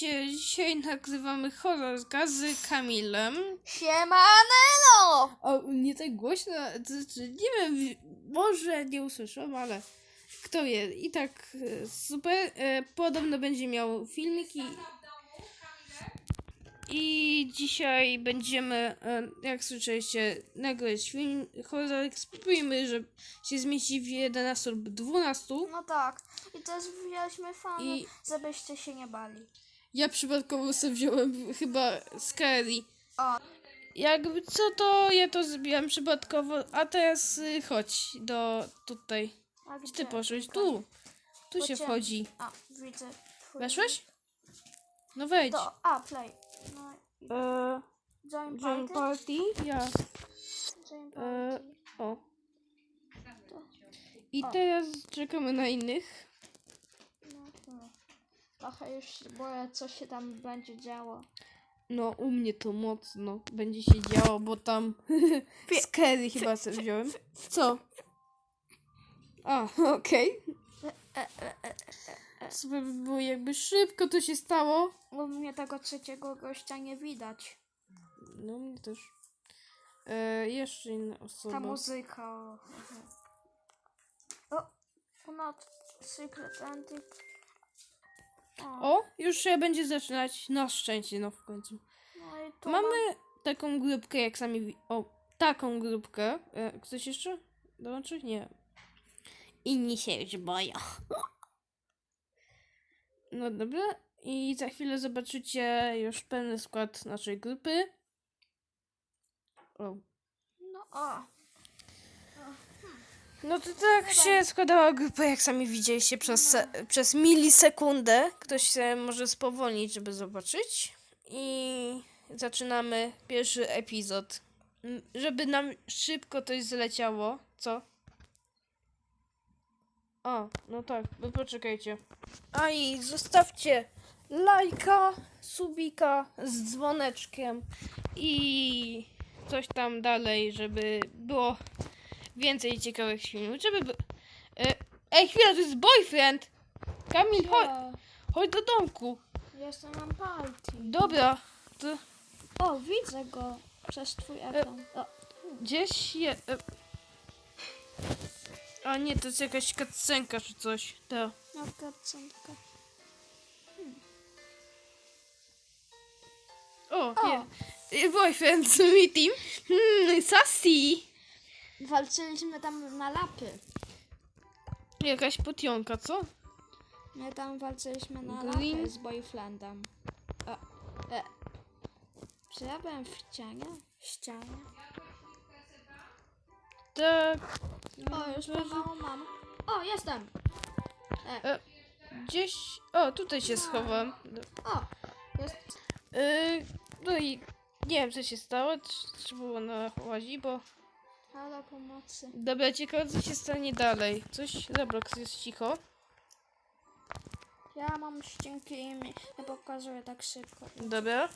Dzisiaj nagrywamy horror z Kamilem. Siemanelo! O, nie tak głośno, to znaczy, nie wiem, może nie usłyszą, ale kto wie. I tak e, super. E, Podobno będzie miał filmiki. I dzisiaj będziemy, e, jak słyszeliście, nagrać film horror. Spróbujmy, że się zmieści w 11 lub 12. No tak. I też wzięliśmy fany, I- żebyście się nie bali. Ja przypadkowo sobie wziąłem chyba Scary. O, Jakby co to ja to zrobiłam przypadkowo, a teraz y, chodź do tutaj. a Gdzie gdzie? ty poszłeś? Tu. Tu się wchodzi. A, widzę. twój- Weszłeś? No wejdź. To, a, play. No, i- E, join join party. party? Ja. Join E, party. o. To, I O. teraz czekamy na innych. Trochę już się boję, co się tam będzie działo. No, u mnie to mocno będzie się działo, bo tam Scary chyba sobie wziąłem. Co? A, okej. Super by było jakby szybko to się stało. U mnie tego trzeciego gościa nie widać. No, mnie też. E, jeszcze inna Ta osoba. muzyka. O, o secret ending. O, już się będzie zaczynać. Na szczęście, no w końcu. no i to Mamy taką grupkę, jak sami. wi- O, taką grupkę. E, ktoś jeszcze dołączy? Nie. Inni się już boją. No dobra. I za chwilę zobaczycie już pełny skład naszej grupy. O. No o. No to tak się składała grupa, jak sami widzieliście, przez, przez milisekundę. Ktoś się może spowolnić, żeby zobaczyć. I zaczynamy pierwszy epizod. Żeby nam szybko coś zleciało. Co? A, no tak, bo poczekajcie. A i zostawcie lajka, subika z dzwoneczkiem i coś tam dalej, żeby było więcej ciekawych filmów, żeby... by- E, Ej, chwila, to jest boyfriend! Kamil, chodź, Ja chodź do domku. Jestem na party. Dobra, to O, widzę go przez twój ekran. O, gdzieś je... E, a nie, to jest jakaś kacenka czy coś. To. no kacenka. O, O. nie. E, Boyfriend meeting. Hmm, sassy. Walczyliśmy tam na lapy. Jakaś potionka, co? My tam walczyliśmy na Green. lapy z boyfriendem. O, e. Czy ja byłem w ścianie? W ścianie. Tak. O, już pomału mam. O, jestem! E, gdzieś... O, tutaj się schowam. O, jest. Yy, no i nie wiem, co się stało. tr- Trzeba było na łazi, bo... Halo pomocy. Dobra, ciekawe, co się stanie dalej. Coś... Roblox jest cicho. Ja mam ścięki i mi nie pokazuję tak szybko. Dobra.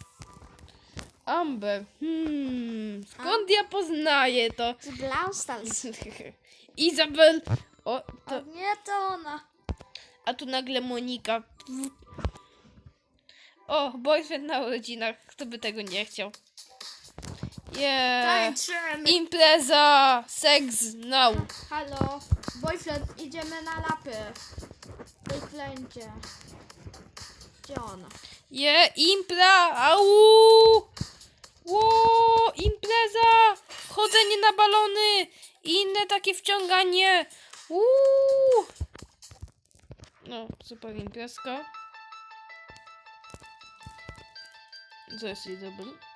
Amber. Hmm. Skąd ja poznaję to? Z Brawl Stars. Izabel. O, O, to... nie to ona. A tu nagle Monika. O, boyfriend na urodzinach. Kto by tego nie chciał? Yeah. Tańczymy. Impreza. Seks now. Halo, boyfriend, idziemy na lapy. Boyfriendzie. Gdzie ona? Je, impra, au! Ło, impreza! Chodzenie na balony! I inne takie wciąganie! Uuu! No, super imprezka. Co jest jej dobry?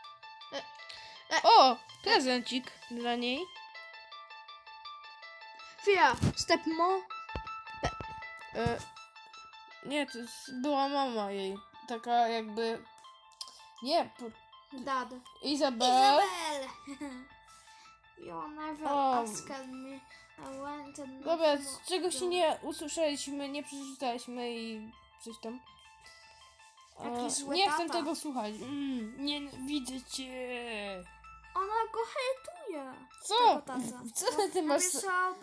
E, e. O! Prezencik dla niej. Fia, step mo. E, nie, to jest, była mama jej. Taka jakby... Nie, po, Dad. Izabel. You never O. asked me. I went and Dobra, z czegoś się nie usłyszeliśmy, nie przeczytaliśmy i coś tam. E, zły nie chcę tata. tego słuchać. Mm, nienawidzę cię. Ona go hejtuje. Co? Co Bo ty masz? Napisał,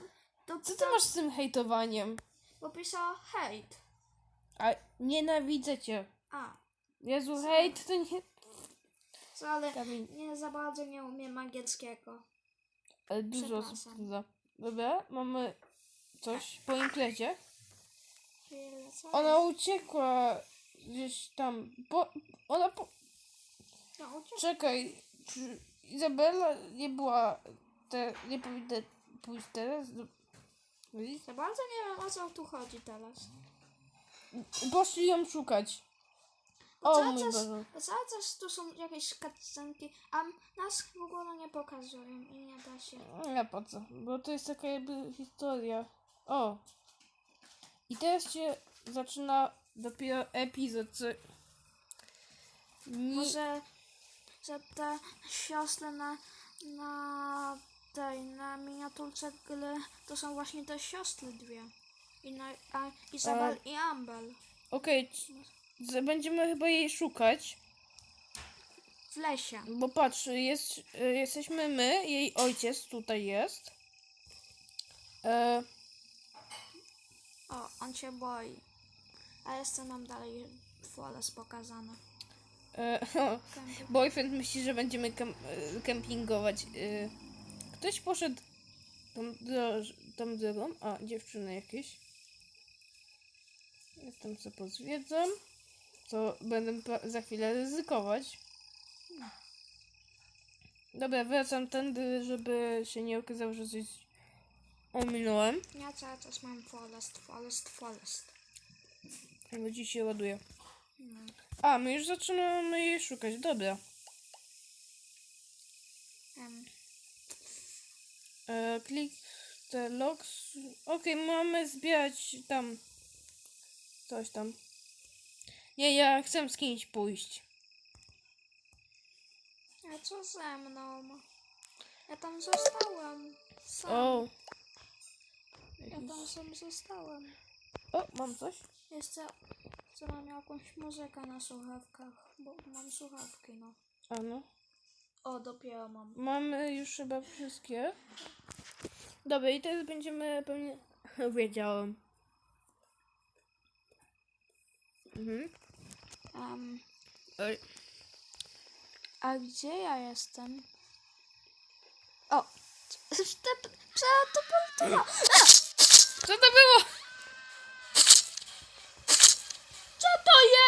do, Co ty masz z tym hejtowaniem? Bo pisała hejt. A nienawidzę cię. A, Jezu, hej, to nie... Co, ale Kamień. nie za bardzo nie umiem angielskiego. Ale dużo osób Przepraszam. Dobra, mamy coś po imprezie. Chwilę, co Ona jest? uciekła gdzieś tam. Po, ona po... No, uciekł. Czekaj, czy Izabela nie była... Te, nie powinna pójść teraz? Do... Widzisz? Za bardzo nie wiem, o co tu chodzi teraz. Poszli ją szukać. O Cały mój czas, Boże. cały czas tu są jakieś cutscenki, a nas w ogóle nie pokazują i nie da się. Nie po co, bo to jest taka jakby historia. O! I teraz się zaczyna dopiero epizod, co... Nie... Może, że te siostry na, na tej, na miniaturce gry, to są właśnie te siostry dwie. I na, a Izabel i Ambel. Okej, c- z- będziemy chyba jej szukać, W lesie. bo patrz, jest, y, jesteśmy my, jej ojciec tutaj jest. E, O, on się boi. A jeszcze mam dalej Forest pokazane. E, boyfriend myśli, że będziemy kem, e, kempingować. E, ktoś poszedł tą, dro- tą drogą, a dziewczyny jakieś. Ja tam co pozwiedzam. To będę za chwilę ryzykować. Dobra, wracam tędy, żeby się nie okazało, że coś ominąłem. Ja cały czas mam Forest, Forest, Forest. Bo dziś się ładuje. No. A, my już zaczynamy jej szukać. Dobra. Em, E, klik te logs. Okej, mamy zbierać tam. Coś tam. Nie, ja chcę z kimś pójść. a co ze mną? Ja tam zostałem. Sam. O. Ja tam sam zostałem. O, mam coś. Jeszcze co mam jakąś muzykę na słuchawkach, bo mam słuchawki, no. A no. O, dopiero mam. Mamy już chyba wszystkie. Dobra, i teraz będziemy pewnie. Wiedziałem. Mhm. Em, Oj. a gdzie ja jestem? O! Te, prze, to polityka! Co to było?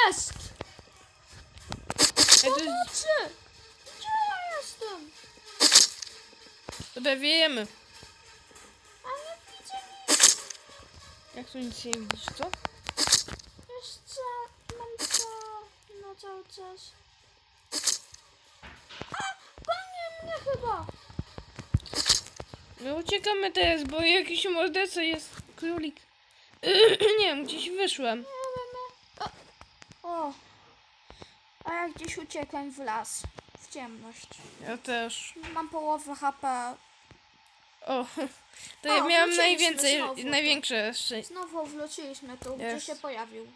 Jest? Ej, to jest... Czy? Gdzie ja jestem? Dobra, wiemy. A nie widzę. Jak tu nic nie widzisz, co? Jeszcze mam to na cały czas. A! Gonię mnie chyba! My uciekamy teraz, bo jakiś morderca jest królik. nie wiem, gdzieś wyszłem. O! A ja gdzieś uciekłem w las. W ciemność. Ja też. Mam połowę HP. O, to O, ja miałam wróciliśmy najwięcej, znowu. największe szczęście. Znowu wróciliśmy tu, gdzie Jest. się pojawił.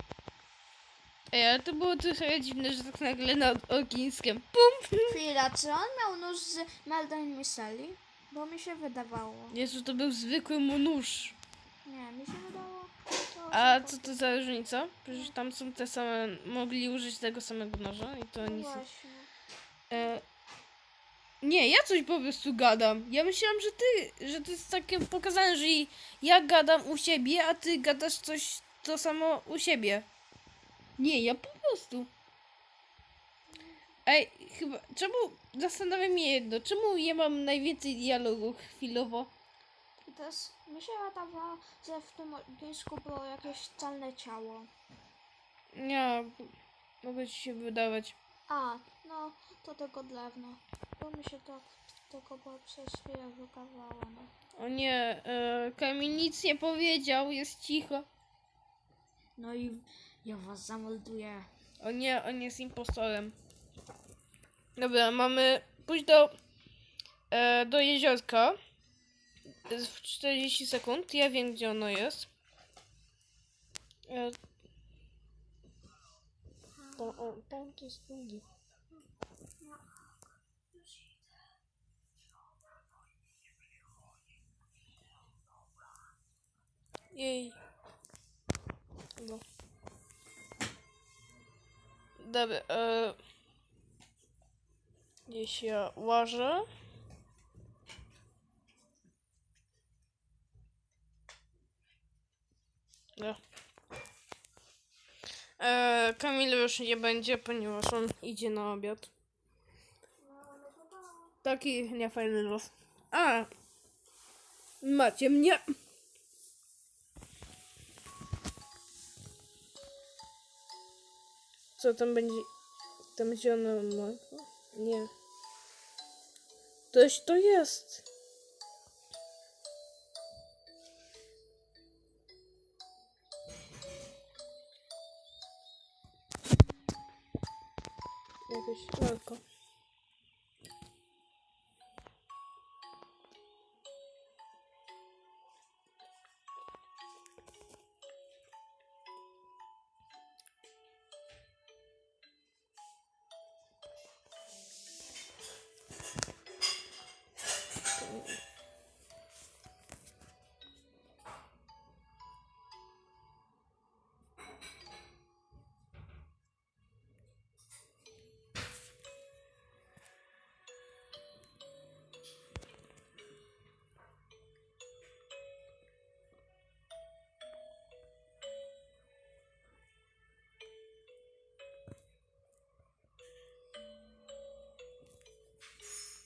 Ej, ale to było trochę dziwne, że tak nagle nad ogniskiem. Pum! Chwila, czy on miał nóż z Melden Miseli? Bo mi się wydawało. Jezu, to był zwykły mu nóż. Nie, mi się wydało. A się co to za różnica? Przecież tam są te same, mogli użyć tego samego noża i to No nic. właśnie. E, nie, ja coś po prostu gadam. Ja myślałam, że ty, że to jest takie pokazane, że ja gadam u siebie, a ty gadasz coś to samo u siebie. Nie, ja po prostu. Ej, chyba, czemu, zastanawiam mnie jedno, czemu ja mam najwięcej dialogu chwilowo? Też mi się wydawało, że w tym ognisku było jakieś czarne ciało. Nie, mogę ci się wydawać. A, no, to tylko drewno. Bo mi się tak tylko przez chwilę wykazało, no. O nie, e, Kamil nic nie powiedział, jest cicho. No i ja was zamorduję. O nie, on jest impostorem. Dobra, mamy pójść do, e, do jeziorka w 40 sekund. Ja wiem, gdzie ono jest. E, to, o, tam to jest drugi. Jej. No. Dobra, e... Gdzieś ja łażę. No. E, Kamil już nie będzie, ponieważ on idzie na obiad. Taki niefajny los. A! Macie mnie! Co tam będzie? Tam będzie ono... ma- Nie. Coś to jest. Jakieś lalko.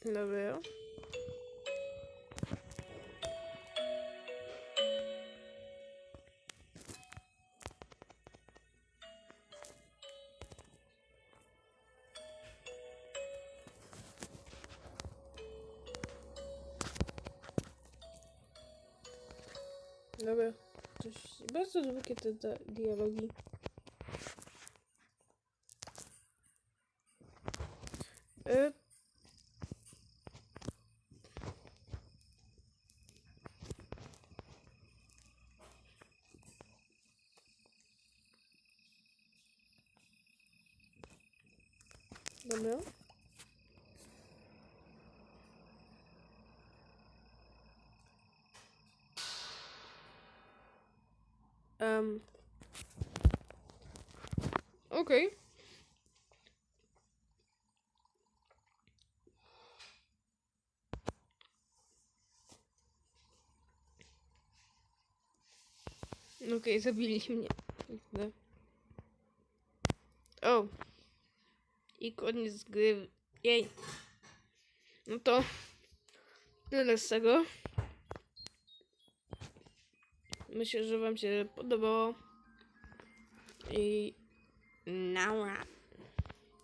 Dobra. Dobra. Coś bardzo długie te dialogi. Dobra. Um. Okej. Okej, zabiliśmy mnie. XD. O. I koniec gry. Jej. No to tyle z tego. Myślę, że wam się podobało. I nara.